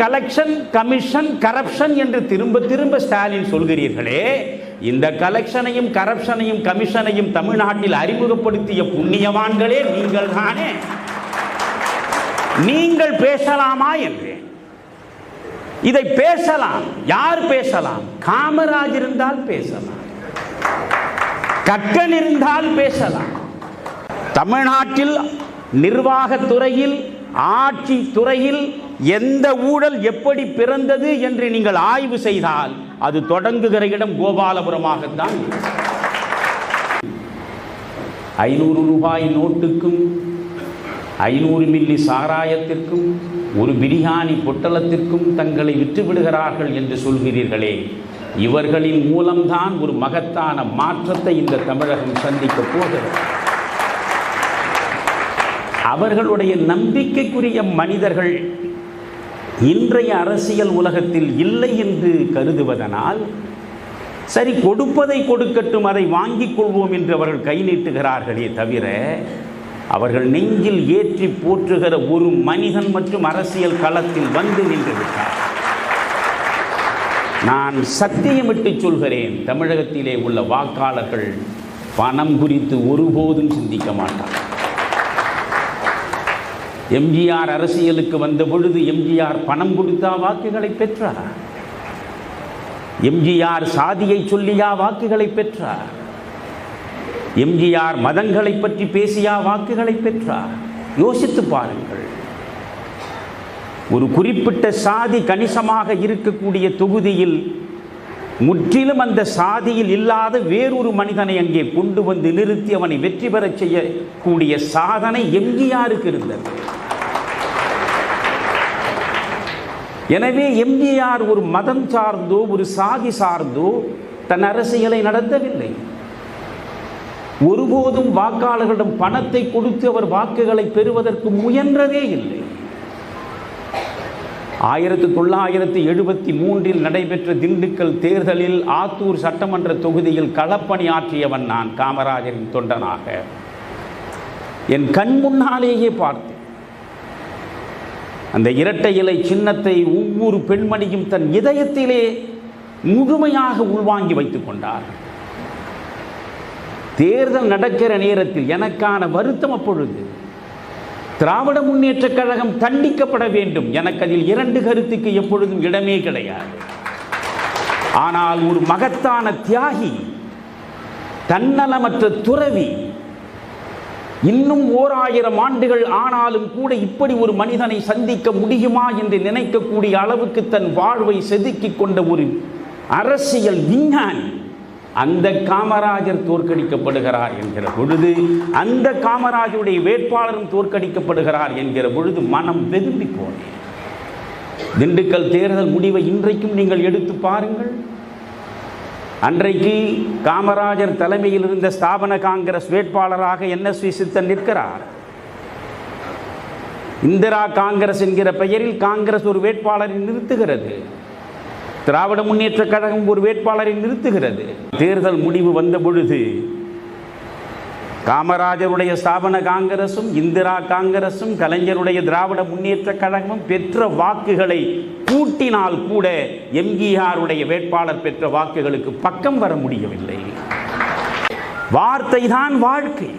Collection commission corruption என்று திரும்ப திரும்ப ஸ்டாலின் சொல்கிறீர்களே இந்த கலெக்ஷனையும் கரப்ஷனையும் கமிஷனையும் தமிழ்நாட்டில் அறிமுகப்படுத்திய புண்ணியவான்களே நீங்கள் தானே? நீங்கள் பேசலாமா என்றேன் இதை பேசலாம். யார் பேசலாம்? காமராஜ் இருந்தால் பேசலாம். கக்கன் இருந்தால் பேசலாம். தமிழ்நாட்டில் நிர்வாகத்துறையில் ஆட்சி துறையில் எந்த ஊழல் எப்படி பிறந்தது என்று நீங்கள் ஆய்வு செய்தால் அது தொடங்குகிற இடம் கோபாலபுரமாகத்தான் ஐநூறு ரூபாய் நோட்டுக்கும் ஐநூறு மில்லி சாராயத்திற்கும் ஒரு பிரியாணி பொட்டலத்திற்கும் தங்களை விற்றுவிடுகிறார்கள் என்று சொல்கிறீர்களே. இவர்களின் மூலம்தான் ஒரு மகத்தான மாற்றத்தை இந்த தமிழகம் சந்திக்கப் போகிறது. அவர்களுடைய நம்பிக்கைக்குரிய மனிதர்கள் இன்றைய அரசியல் உலகத்தில் இல்லை என்று கருதுவதனால் சரி கொடுப்பதை கொடுக்கட்டும் அதை வாங்கிக் கொள்வோம் என்று அவர்கள் கை நீட்டுகிறார்களே தவிர அவர்கள் நெஞ்சில் ஏற்றி போற்றுகிற ஒரு மனிதன் மற்றும் அரசியல் களத்தில் வந்து நின்று விட்டார். நான் சத்தியமிட்டு சொல்கிறேன் தமிழகத்திலே உள்ள வாக்காளர்கள் பணம் குறித்து ஒருபோதும் சிந்திக்க மாட்டார் எம்ஜிஆர் அரசியலுக்கு வந்த பொழுது எம்ஜிஆர் பணம் கொடுத்தா வாக்குகளை பெற்றார். எம்ஜிஆர் சாதியை சொல்லியா வாக்குகளை பெற்றார். எம்ஜிஆர் மதங்களை பற்றி பேசியா வாக்குகளை பெற்றார். யோசித்து பாருங்கள். ஒரு குறிப்பிட்ட சாதி கணிசமாக இருக்கக்கூடிய தொகுதியில் முற்றிலும் அந்த சாதியில் இல்லாத வேறொரு மனிதனை அங்கே கொண்டு வந்து நிறுத்தி அவனை வெற்றி பெறச் செய்யக்கூடிய சாதனை எம்ஜிஆருக்கு இருந்தது. எனவே எம்ஜிஆர் ஒரு மதம் சார்ந்தோ ஒரு சாதி சார்ந்தோ தன் அரசியலை நடத்தவில்லை. ஒருபோதும் வாக்காளர்களிடம் பணத்தை கொடுத்து அவர் வாக்குகளை பெறுவதற்கு முயன்றதே இல்லை. ஆயிரத்தி தொள்ளாயிரத்தி எழுபத்தி மூன்றில் நடைபெற்ற திண்டுக்கல் தேர்தலில் ஆத்தூர் சட்டமன்ற தொகுதியில் களப்பணி ஆற்றியவன் நான் காமராஜரின் தொண்டனாக. என் கண் முன்னாலேயே பார்த்தேன். அந்த இரட்டை இலை சின்னத்தை ஒவ்வொரு பெண்மணியும் தன் இதயத்திலே முழுமையாக உள்வாங்கி வைத்துக் கொண்டார். தேர்தல் நடக்கிற நேரத்தில் எனக்கான வருத்தம் அப்பொழுது திராவிட முன்னேற்றக் கழகம் தண்டிக்கப்பட வேண்டும். எனக்கு அதில் இரண்டு கருத்துக்கு எப்பொழுதும் இடமே கிடையாது. ஆனால் ஒரு மகத்தான தியாகி தன்னலமற்ற துறவி இன்னும் ஓர் ஆயிரம் ஆண்டுகள் ஆனாலும் கூட இப்படி ஒரு மனிதனை சந்திக்க முடியுமா என்று நினைக்கக்கூடிய அளவுக்கு தன் வாழ்வை செதுக்கி கொண்ட ஒரு அரசியல் விஞ்ஞானி அந்த காமராஜர் தோற்கடிக்கப்படுகிறார் என்கிற பொழுது அந்த காமராஜருடைய வேட்பாளரும் தோற்கடிக்கப்படுகிறார் என்கிற பொழுது மனம் வெதும்பி போனேன் திண்டுக்கல் தேர்தல் முடிவை இன்றைக்கும் நீங்கள் எடுத்து பாருங்கள். அன்றைக்கு காமராஜர் தலைமையில் இருந்த ஸ்தாபன காங்கிரஸ் வேட்பாளராக என்எஸ்வி சித்தன் நிற்கிறார். இந்திரா காங்கிரஸ் என்கிற பெயரில் காங்கிரஸ் ஒரு வேட்பாளரை நிறுத்துகிறது. திராவிட முன்னேற்ற கழகம் ஒரு வேட்பாளரை நிறுத்துகிறது. தேர்தல் முடிவு வந்த பொழுது காமராஜருடைய ஸ்தாபன காங்கிரசும் இந்திரா காங்கிரசும் கலைஞருடைய திராவிட முன்னேற்ற கழகமும் பெற்ற வாக்குகளை கூட்டினால் கூட எம்ஜிஆருடைய வேட்பாளர் பெற்ற வாக்குகளுக்கு பக்கம் வர முடியவில்லை. வார்த்தை தான் வாழ்க்கை.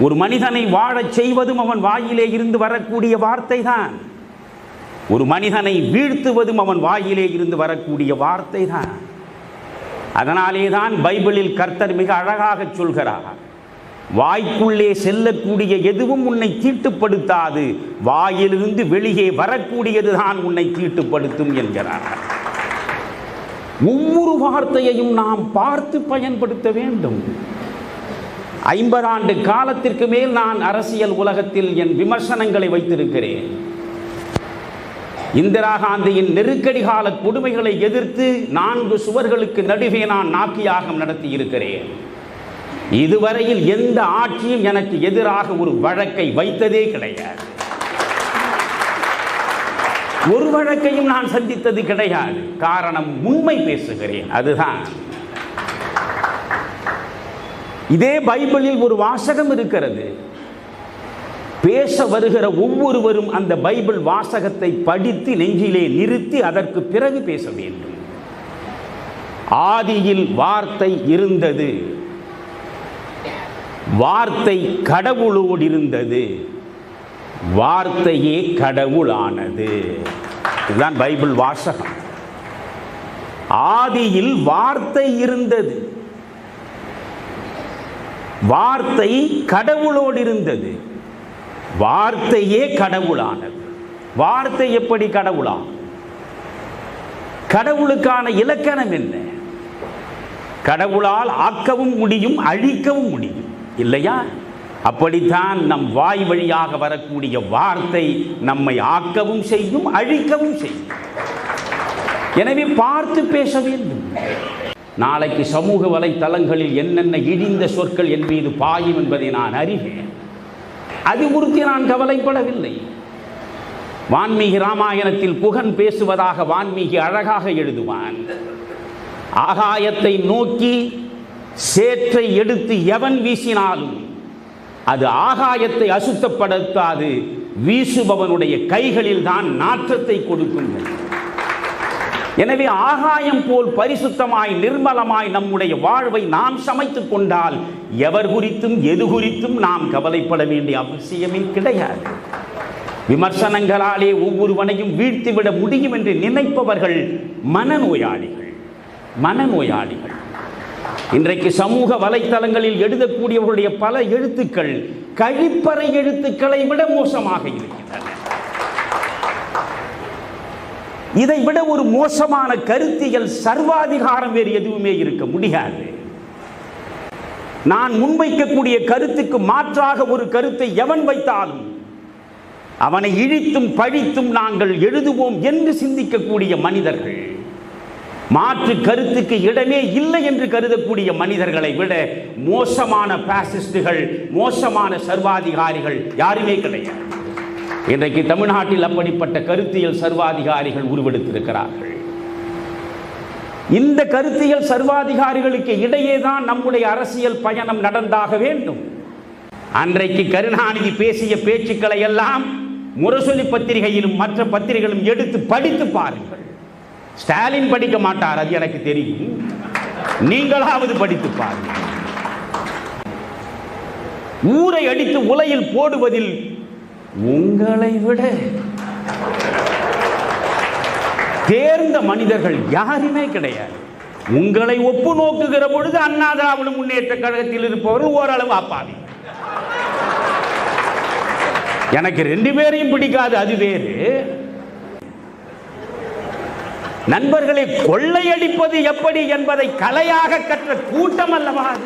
ஒரு மனிதனை வாழச் செய்வதும் அவன் வாயிலே இருந்து வரக்கூடிய வார்த்தை தான் ஒரு மனிதனை வீழ்த்துவதும் அவன் வாயிலே இருந்து வரக்கூடிய வார்த்தை தான் அதனாலே தான் பைபிளில் கர்த்தர் மிக அழகாக சொல்கிறார். வாய்க்குள்ளே செல்லக்கூடிய எதுவும் உன்னை தீட்டுப்படுத்தாது வாயிலிருந்து வெளியே வரக்கூடியதுதான் உன்னை தீட்டுப்படுத்தும் என்கிறார். ஒவ்வொரு வார்த்தையையும் நாம் பார்த்து பயன்படுத்த வேண்டும். ஐம்பது ஆண்டு காலத்திற்கு மேல் நான் அரசியல் உலகத்தில் என் விமர்சனங்களை வைத்திருக்கிறேன். இந்திரா காந்தியின் நெருக்கடி கால கொடுமைகளை எதிர்த்து நான்கு சுவர்களுக்கு நடுவே நான் நாக்கியாகம் நடத்தி இருக்கிறேன் இதுவரையில் எந்த ஆட்சியும் எனக்கு எதிராக ஒரு வழக்கை வைத்ததே கிடையாது. ஒரு வழக்கையும் நான் சந்தித்தது கிடையாது. காரணம் உண்மை பேசுகிறேன். அதுதான். இதே பைபிளில் ஒரு வாசகம் இருக்கிறது. பேச வருகிற ஒவ்வொருவரும் அந்த பைபிள் வாசகத்தை படித்து நெஞ்சிலே நிறுத்தி அதற்கு பிறகு பேச வேண்டும். ஆதியில் வார்த்தை இருந்தது. வார்த்தை கடவுளோடு இருந்தது. வார்த்தையே கடவுளானது. இதுதான் பைபிள் வாசகம். ஆதியில் வார்த்தை இருந்தது. வார்த்தை கடவுளோடு இருந்தது. வார்த்தையே கடவுளானது. வார்த்தை எப்படி கடவுளாம்? கடவுளுக்கான இலக்கணம் என்ன? கடவுளால் ஆக்கவும் முடியும் அழிக்கவும் முடியும். இல்லையா? அப்படித்தான் நம் வாய் வழியாக வரக்கூடிய வார்த்தை நம்மை ஆக்கவும் செய்யும் அழிக்கவும் செய்யும். எனவே பார்த்து பேச வேண்டும். நாளைக்கு சமூக வலைத்தளங்களில் என்னென்ன இடிந்த சொற்கள் என் மீது பாயும் என்பதை நான் அறிவேன். அது குறித்து நான் கவலைப்படவில்லை. வான்மீகி ராமாயணத்தில் புகன் பேசுவதாக வான்மீகி அழகாக எழுதுவான். ஆகாயத்தை நோக்கி சேற்றை எடுத்து எவன் வீசினாலும் அது ஆகாயத்தை அசுத்தப்படுத்தாது வீசுபவனுடைய கைகளில் தான் நாற்றத்தை கொடுக்கும் எனவே ஆகாயம் போல் பரிசுத்தமாய் நிர்மலமாய் நம்முடைய வாழ்வை நாம் சமைத்துக் கொண்டால் எவர் குறித்தும் எது குறித்தும் நாம் கவலைப்பட வேண்டிய அவசியமே கிடையாது. விமர்சனங்களாலே ஒவ்வொருவனையும் வீழ்த்திவிட முடியும் என்று நினைப்பவர்கள் மனநோயாளிகள். மனநோயாளிகள். இன்றைக்கு சமூக வலைத்தளங்களில் எழுதக்கூடியவர்களுடைய பல எழுத்துக்கள் கழிப்பறை எழுத்துக்களை விட மோசமாக இருக்கின்றன. இதை விட ஒரு மோசமான கருத்தியல் சர்வாதிகாரம் வேறு எதுவுமே இருக்க முடியாது. நான் முன்வைக்கக்கூடிய கருத்துக்கு மாற்றாக ஒரு கருத்தை எவன் வைத்தாலும் அவனை இழித்தும் பழித்தும் நாங்கள் எழுதுவோம் என்று சிந்திக்கக்கூடிய மனிதர்கள் மாற்று கருத்துக்கு இடமே இல்லை என்று கருதக்கூடிய மனிதர்களை விட மோசமான பாசிஸ்டுகள் மோசமான சர்வாதிகாரிகள் யாருமே கிடையாது. இன்றைக்கு தமிழ்நாட்டில் அப்படிப்பட்ட கருத்தியல் சர்வாதிகாரிகள் உருவெடுத்திருக்கிறார்கள். இந்த கருத்தியல் சர்வாதிகாரிகளுக்கு இடையே தான் நம்முடைய அரசியல் பயணம் நடந்தாக வேண்டும். அன்றைக்கு கருணாநிதி பேசிய பேச்சுக்களை எல்லாம் முரசொலி பத்திரிகையிலும் மற்ற பத்திரிகைகளும் எடுத்து படித்து பாருங்கள். ஸ்டாலின் படிக்க மாட்டார் அது எனக்கு தெரியும். நீங்களாவது படித்து பாருங்கள். ஊரை அடித்து உலையில் போடுவதில் உங்களை விட தேர்ந்த மனிதர்கள் யாருமே கிடையாது. உங்களை ஒப்பு நோக்குகிற பொழுது அண்ணா திராவிட முன்னேற்ற கழகத்தில் இருப்பவர்கள் ஓரளவு அப்பாவி. எனக்கு ரெண்டு பேரையும் பிடிக்காது அது வேறு. நண்பர்களை கொள்ளையடிப்பது எப்படி என்பதை கலையாக கற்ற கூட்டம் அல்லவா அது?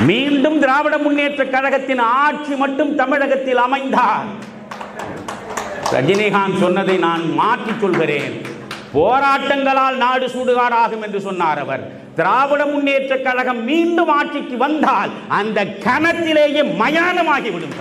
மீண்டும் திராவிட முன்னேற்ற கழகத்தின் ஆட்சி மட்டும் தமிழகத்தில் அமைந்தார் ரஜினிகாந்த் சொன்னதை நான் மாற்றிக் சொல்கிறேன் போராட்டங்களால் நாடு சூடுகாராகும் என்று சொன்னார் அவர். திராவிட முன்னேற்ற கழகம் மீண்டும் ஆட்சிக்கு வந்தால் அந்த கணத்திலேயே மயானமாகி விடும்